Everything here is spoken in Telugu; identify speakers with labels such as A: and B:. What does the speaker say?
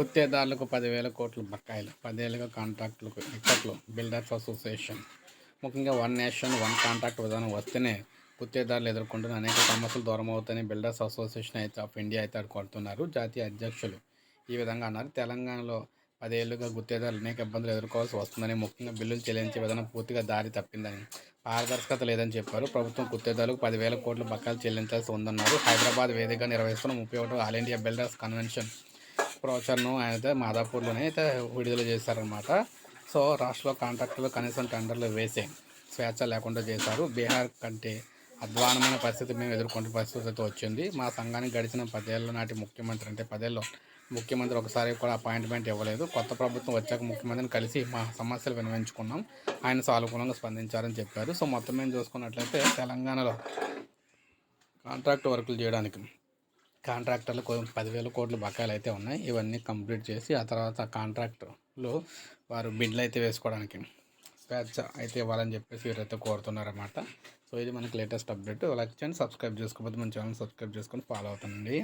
A: గుత్తేదారులకు పదివేల కోట్లు బకాయిలు పదేళ్ళుగా కాంట్రాక్టులకు ఇక్కట్లు బిల్డర్స్ అసోసియేషన్. ముఖ్యంగా వన్ నేషన్ వన్ కాంట్రాక్ట్ విధానం వస్తేనే గుత్తేదారులు ఎదుర్కొంటున్న అనేక సమస్యలు దూరమవుతాయని బిల్డర్స్ అసోసియేషన్ అయితే ఆఫ్ ఇండియా అయితే కోరుతున్నారు. జాతీయ అధ్యక్షులు ఈ విధంగా అన్నారు. తెలంగాణలో పదేళ్ళుగా గుత్తేదారులు అనేక ఇబ్బందులు ఎదుర్కోవాల్సి వస్తుందని ముఖ్యంగా బిల్లులు చెల్లించే విధానం పూర్తిగా దారి తప్పిందని పారదర్శకత లేదని చెప్పారు. ప్రభుత్వం గుత్తేదారులకు పదివేల కోట్ల బకాయిలు చెల్లించాల్సి ఉందన్నారు. హైదరాబాద్ వేదికగా నిర్వహిస్తున్న ముప్పై ఒకటో ఆల్ ఇండియా బిల్డర్స్ కన్వెన్షన్ ప్రోచర్ను అయితే మాదాపూర్లోనే అయితే విడుదల చేశారనమాట సో రాష్ట్రంలో కాంట్రాక్టులు కనీసం టెండర్లు వేసే స్వేచ్ఛ లేకుండా చేశారు. బీహార్ కంటే అధ్వానమైన పరిస్థితి మేము ఎదుర్కొంటున్న పరిస్థితి అయితే వచ్చింది. మా సంఘానికి గడిచిన పదేళ్ళ నాటి ముఖ్యమంత్రి అంటే పదేళ్ళు ముఖ్యమంత్రి ఒకసారి కూడా అపాయింట్మెంట్ ఇవ్వలేదు. కొత్త ప్రభుత్వం వచ్చాక ముఖ్యమంత్రిని కలిసి మా సమస్యలు వినవించుకున్నాం ఆయన సానుకూలంగా స్పందించారని చెప్పారు. సో మొత్తం మేము చూసుకున్నట్లయితే తెలంగాణలో కాంట్రాక్ట్ వర్కులు చేయడానికి కాంట్రాక్టర్లు కొ- పదివేల కోట్ల బకాయిలు అయితే ఉన్నాయి. ఇవన్నీ కంప్లీట్ చేసి ఆ తర్వాత కాంట్రాక్ట్లో వారు బిడ్లు అయితే వేసుకోవడానికి స్వేచ్ఛ అయితే ఇవ్వాలని చెప్పేసి వీరైతే కోరుతున్నారన్నమాట. సో ఇది మనకి లేటెస్ట్ అప్డేట్. లైక్ చేయండి సబ్స్క్రైబ్ చేసుకోకపోతే మన ఛానల్ సబ్స్క్రైబ్ చేసుకొని ఫాలో అవుతానండి